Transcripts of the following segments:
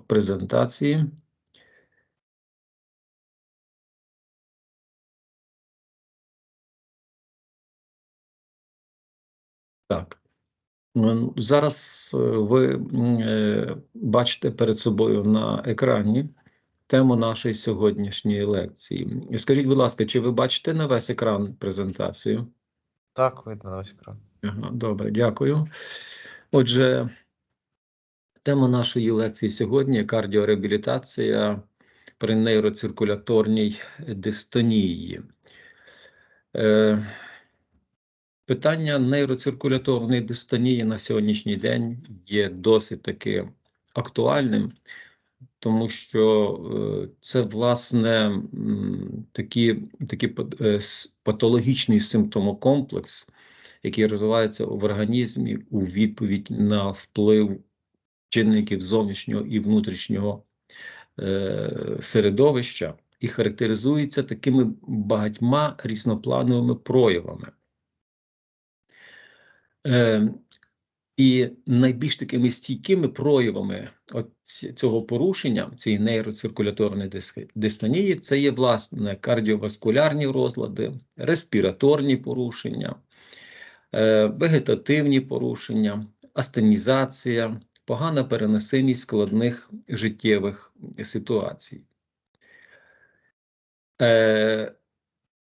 презентації. Так. Ну, Зараз е, ви е, бачите перед собою на екрані тему нашої сьогоднішньої лекції. Скажіть, будь ласка, чи ви бачите на весь екран презентацію? Так, видно на весь екран. Ага, Добре, дякую. Отже, тема нашої лекції сьогодні кардіореабілітація при нейроциркуляторній дистонії. Е, Питання нейроциркуляторної дистонії на сьогоднішній день є досить таки актуальним, тому що е, це власне такі, такі е, патологічний симптомокомплекс, який розвивається в організмі у відповідь на вплив чинників зовнішнього і внутрішнього е, середовища і характеризується такими багатьма різноплановими проявами. Е, І найбільш такими стійкими проявами цього порушення, цієї нейроциркуляторної дистонії, це є власне кардіоваскулярні розлади, респіраторні порушення, е, вегетативні порушення, астенізація, погана переносимість складних життєвих ситуацій. Е,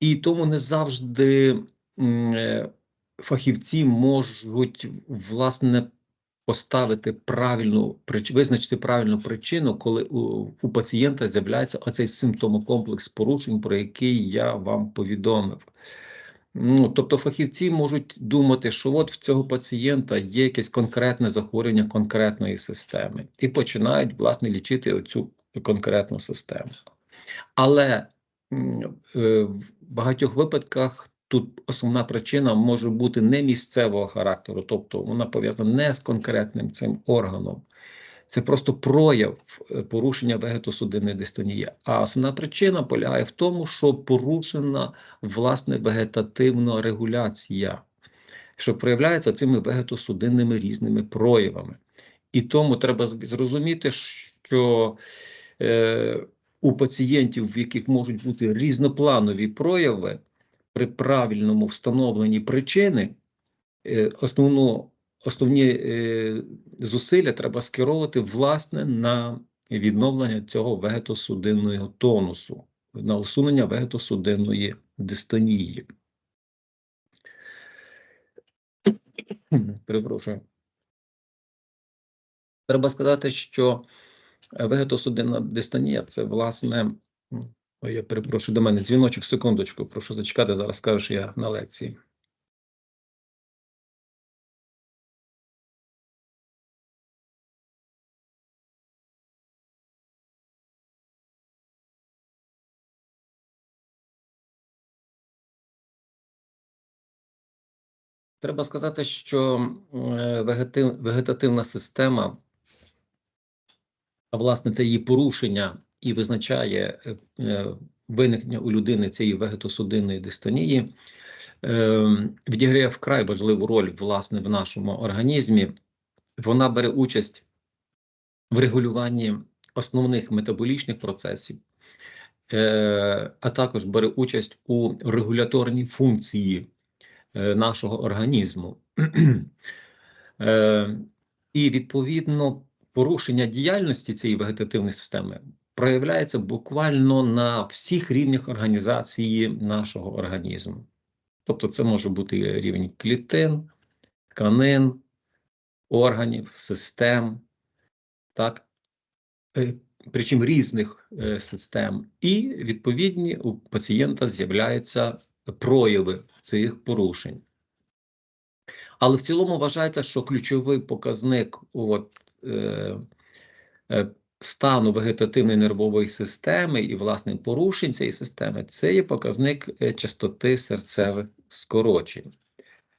І тому не завжди. Е, фахівці можуть власне поставити правильну визначити правильну причину, коли у, у пацієнта з'являється оцей симптомокомплекс порушень, про який я вам повідомив. Ну, Тобто фахівці можуть думати, що от в цього пацієнта є якесь конкретне захворювання конкретної системи, і починають власне лічити оцю конкретну систему. Але е, в багатьох випадках Тут основна причина може бути не місцевого характеру, тобто вона пов'язана не з конкретним цим органом, це просто прояв е, порушення вегетосудинної дистонії. А основна причина полягає в тому, що порушена власне вегетативна регуляція, що проявляється цими вегетосудинними різними проявами. І тому треба зрозуміти, що е, у пацієнтів, в яких можуть бути різнопланові прояви, при правильному встановленні причини е, основну, основні е, зусилля треба скеровувати власне на відновлення цього вегетосудинного тонусу, на усунення вегетосудинної дистонії. Перепрошую. Треба сказати, що вегетосудинна дистонія це власне Ой, я перепрошую до мене дзвіночок, секундочку, прошу зачекати, зараз скажу, що я на лекції. Треба сказати, що е, вегетативна система, а власне, це її порушення і визначає е, е, виникнення у людини цієї вегетосудинної дистонії, відіграє вкрай важливу роль власне в нашому організмі. Вона бере участь в регулюванні основних метаболічних процесів, а також бере участь у регуляторній функції нашого організму. І відповідно порушення діяльності цієї вегетативної системи проявляється буквально на всіх рівнях організації нашого організму. Тобто, це може бути рівень клітин, тканин, органів, систем, так, е, причому різних е, систем, і відповідні у пацієнта з'являються прояви цих порушень. Але в цілому вважається, що ключовий показник от, е, е, стану вегетативної нервової системи і, власне, порушень цієї системи це є показник е, частоти серцевих скорочень.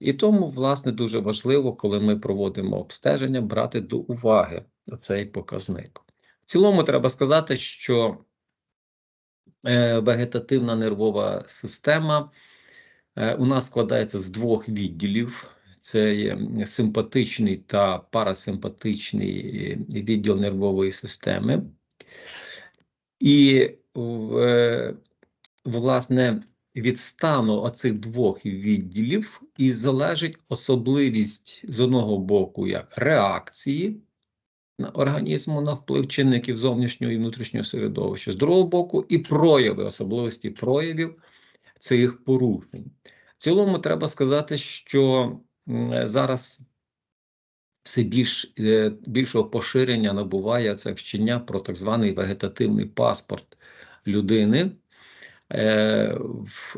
І тому, власне, дуже важливо, коли ми проводимо обстеження, брати до уваги цей показник. В цілому, треба сказати, що вегетативна нервова система е, у нас складається з двох відділів: це є симпатичний та парасимпатичний е, відділ нервової системи. І е, власне від стану оцих двох відділів і залежить особливість з одного боку як реакції організму на вплив чинників зовнішнього і внутрішнього середовища, з другого боку, і прояви, особливості проявів цих порушень. В цілому треба сказати, що зараз все більш, е, більшого поширення набуває це вчення про так званий вегетативний паспорт людини. Е,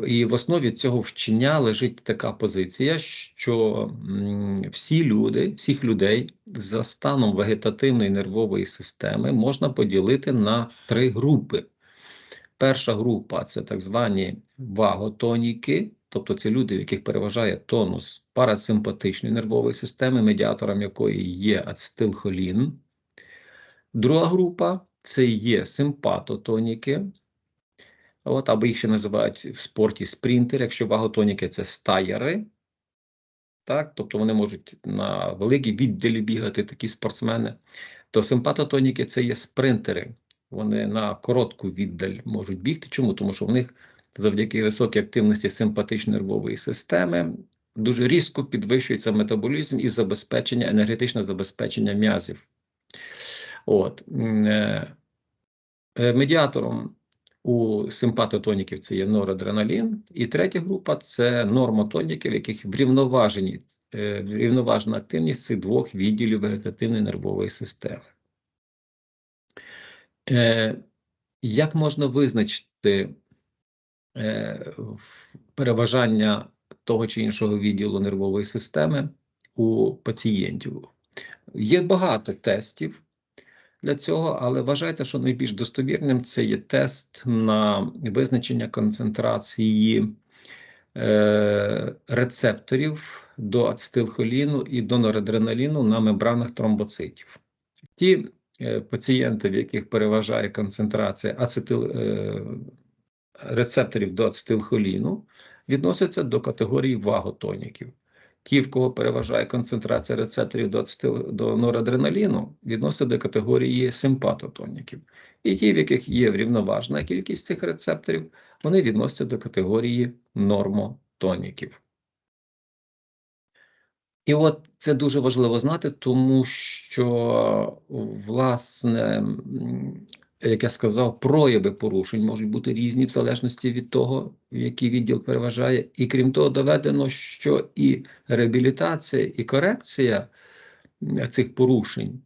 І в основі цього вчення лежить така позиція, що всі люди, всіх людей за станом вегетативної нервової системи можна поділити на три групи. Перша група це так звані ваготоніки, тобто це люди, в яких переважає тонус парасимпатичної нервової системи, медіатором якої є ацетилхолін. Друга група це є симпатотоніки, От, або їх ще називають в спорті спринтер, якщо ваготоніки це стаєри. Так, тобто вони можуть на великій відділі бігати, такі спортсмени. То симпатотоніки це є спринтери. Вони на коротку віддаль можуть бігти. Чому? Тому що в них завдяки високій активності симпатично-нервової системи дуже різко підвищується метаболізм і забезпечення, енергетичне забезпечення м'язів. От. е, е, Медіатором у симпатотоніків це є норадреналін, і третя група це нормотоніків, в яких врівноважені, е, врівноважена активність цих двох відділів вегетативної нервової системи. Е, Як можна визначити е, переважання того чи іншого відділу нервової системи у пацієнтів? Є багато тестів для цього, але вважається, що найбільш достовірним це є тест на визначення концентрації е, рецепторів до ацетилхоліну і до норадреналіну на мембранах тромбоцитів. Ті е, пацієнти, в яких переважає концентрація ацетил, е, рецепторів до ацетилхоліну, відносяться до категорії ваготоніків. Ті, в кого переважає концентрація рецепторів до, до норадреналіну, відносяться до категорії симпатотоніків. І ті, в яких є врівноважена кількість цих рецепторів, вони відносяться до категорії нормотоніків. І от це дуже важливо знати, тому що, власне, як я сказав, прояви порушень можуть бути різні в залежності від того, який відділ переважає. І крім того, доведено, що і реабілітація, і корекція цих порушень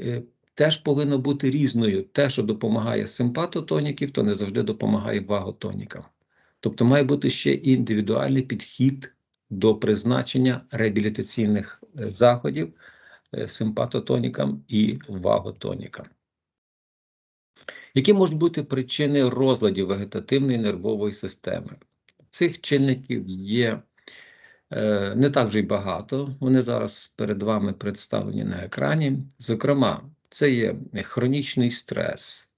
е, теж повинна бути різною. Те, що допомагає симпатотоніків, то не завжди допомагає ваготонікам. Тобто має бути ще і індивідуальний підхід до призначення реабілітаційних е, заходів е, симпатотонікам і ваготонікам. Які можуть бути причини розладів вегетативної нервової системи? Цих чинників є е, не так вже й багато. Вони зараз перед вами представлені на екрані. Зокрема, це є хронічний стрес.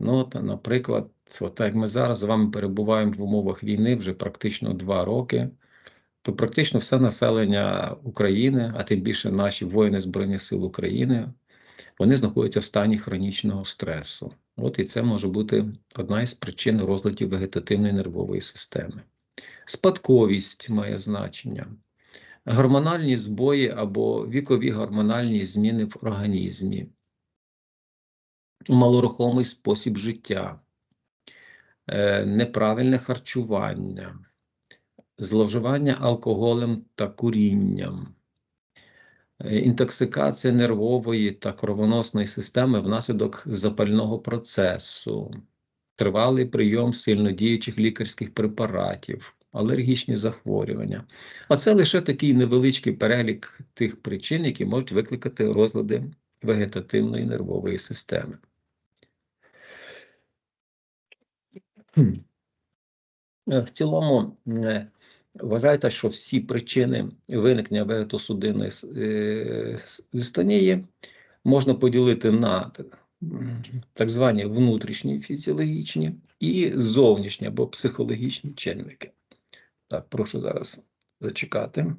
Ну, от, наприклад, от як ми зараз з вами перебуваємо в умовах війни вже практично два роки, то практично все населення України, а тим більше наші воїни Збройних сил України, вони знаходяться в стані хронічного стресу. От і це може бути одна із причин розладів вегетативної нервової системи. Спадковість має значення, гормональні збої або вікові гормональні зміни в організмі, малорухомий спосіб життя, е, неправильне харчування, зловживання алкоголем та курінням, інтоксикація нервової та кровоносної системи внаслідок запального процесу, тривалий прийом сильнодіючих лікарських препаратів, алергічні захворювання. А це лише такий невеличкий перелік тих причин, які можуть викликати розлади вегетативної нервової системи. Е, В цілому е, вважається, що всі причини виникнення вегетосудинної с- е, дистонії можна поділити на так звані внутрішні фізіологічні і зовнішні або психологічні чинники. Так, прошу зараз зачекати.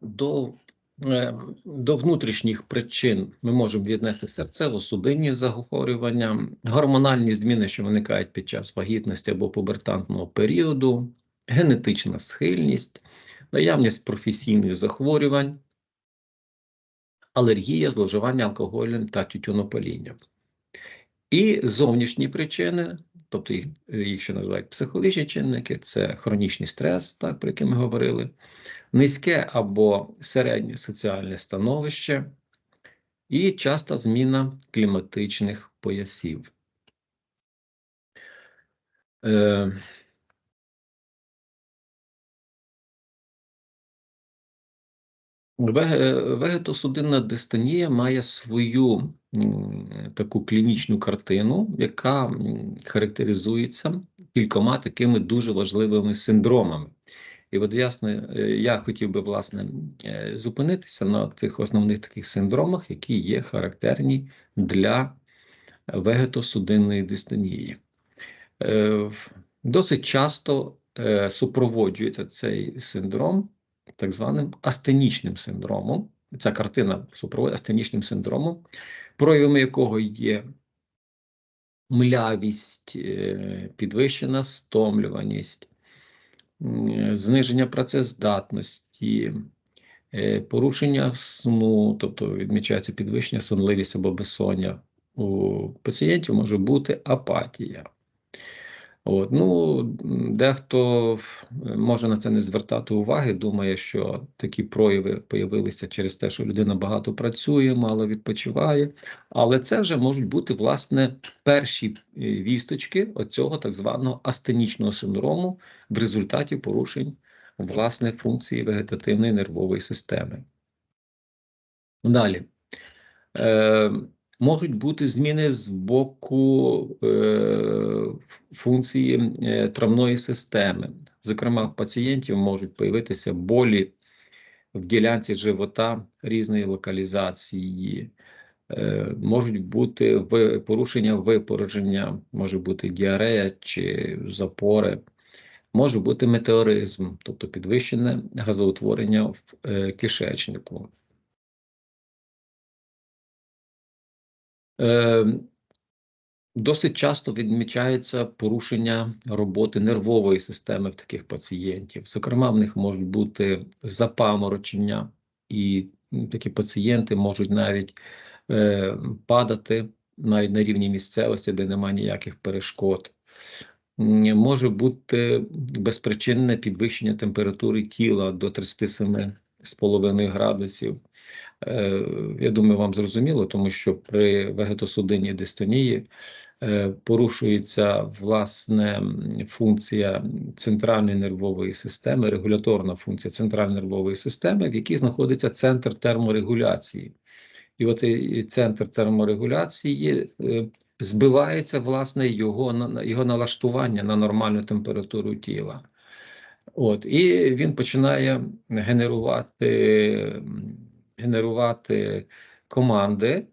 До, е, до внутрішніх причин ми можемо віднести серцево-судинні захворювання, гормональні зміни, що виникають під час вагітності або пубертантного періоду, генетична схильність, наявність професійних захворювань, алергія, зловживання алкоголем та тютюнопалінням. І зовнішні причини, тобто їх, їх ще називають психологічні чинники, це хронічний стрес, так, про який ми говорили, низьке або середнє соціальне становище і часта зміна кліматичних поясів. Е, Вегетосудинна дистонія має свою таку клінічну картину, яка характеризується кількома такими дуже важливими синдромами. І от ясно, е, я хотів би власне е, зупинитися на тих основних таких синдромах, які є характерні для вегетосудинної дистонії. Е, Досить часто супроводжується цей синдром так званим астенічним синдромом. Ця картина супроводжує астенічним синдромом, проявами якого є млявість, е, підвищена стомлюваність, зниження працездатності, е, порушення сну, тобто відмічається підвищення сонливість або безсоння. У пацієнтів може бути апатія. От, ну, дехто може на це не звертати уваги, думає, що такі прояви появилися через те, що людина багато працює, мало відпочиває. Але це вже можуть бути власне перші е, вісточки оцього так званого астенічного синдрому в результаті порушень власне функції вегетативної нервової системи. Далі. Е, можуть бути зміни з боку е, функції е, травної системи. Зокрема, в пацієнтів можуть появитися болі в ділянці живота різної локалізації, е, можуть бути порушення випороження, може бути діарея чи запори, може бути метеоризм, тобто підвищене газоутворення в кишечнику. Досить часто відмічається порушення роботи нервової системи в таких пацієнтів. Зокрема, в них можуть бути запаморочення, і такі пацієнти можуть навіть е, падати навіть на рівні місцевості, де немає ніяких перешкод. Може бути безпричинне підвищення температури тіла до 37,5 градусів. Е, Я думаю, вам зрозуміло, тому що при вегетосудинній дистонії е, порушується власне функція центральної нервової системи, регуляторна функція центральної нервової системи, в якій знаходиться центр терморегуляції. І от центр терморегуляції е, збивається власне його його налаштування на нормальну температуру тіла. От, і він починає генерувати, генерувати команди,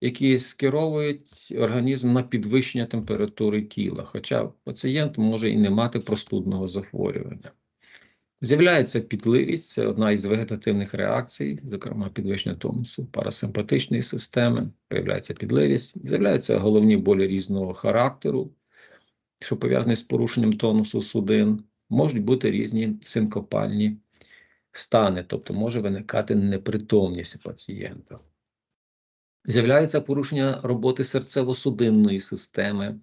які скеровують організм на підвищення температури тіла, хоча пацієнт може і не мати простудного захворювання. З'являється пітливість, це одна із вегетативних реакцій, зокрема підвищення тонусу парасимпатичної системи, появляється підливість, з'являються головні болі різного характеру, що пов'язані з порушенням тонусу судин, можуть бути різні синкопальні стани, тобто може виникати непритомність у пацієнта. З'являється порушення роботи серцево-судинної системи.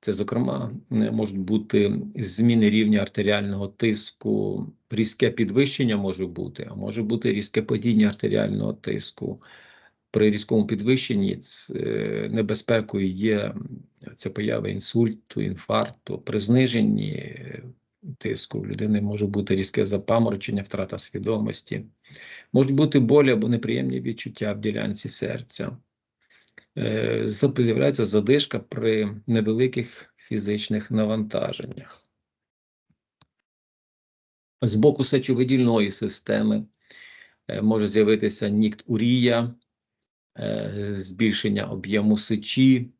Це, зокрема, можуть бути зміни рівня артеріального тиску, різке підвищення може бути, а може бути різке падіння артеріального тиску. При різкому підвищенні е, небезпекою є це поява інсульту, інфаркту. При зниженні е, тиску в людини може бути різке запаморочення, втрата свідомості. Можуть бути болі або неприємні відчуття в ділянці серця. Е, З'являється задишка при невеликих фізичних навантаженнях. З боку сечовидільної системи е, може з'явитися ніктурія, е, збільшення об'єму сечі,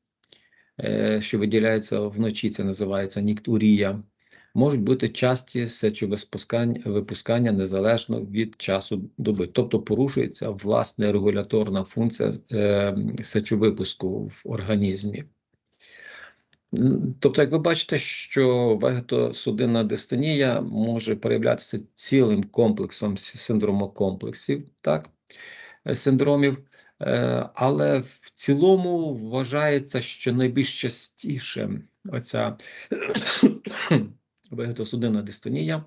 що виділяється вночі, це називається ніктурія. Можуть бути часті сечовипускання випускання незалежно від часу доби, тобто порушується власне регуляторна функція е, сечовипуску в організмі. Тобто, як ви бачите, що вегетосудинна дистонія може проявлятися цілим комплексом синдромокомплексів, так, е, синдромів, е, але в цілому вважається, що найбільш частіше оця вегетосудинна дистонія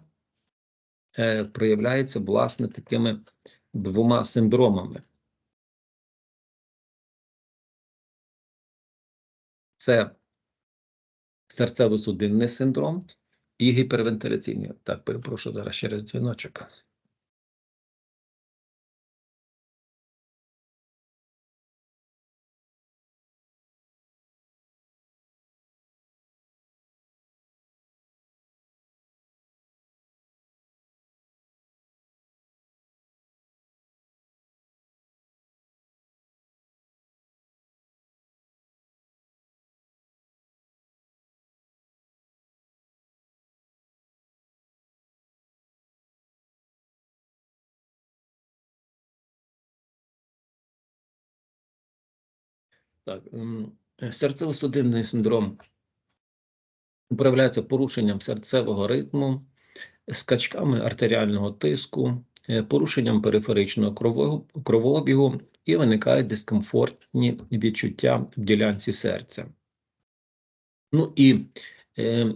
е, проявляється власне такими двома синдромами. Це серцево-судинний синдром і гіпервентиляційний. Так, перепрошую зараз через дзвіночок. Так, е, серцево-судинний синдром управляється порушенням серцевого ритму, скачками артеріального тиску, е, порушенням периферичного крово- кровообігу і виникають дискомфортні відчуття в ділянці серця. Ну і е,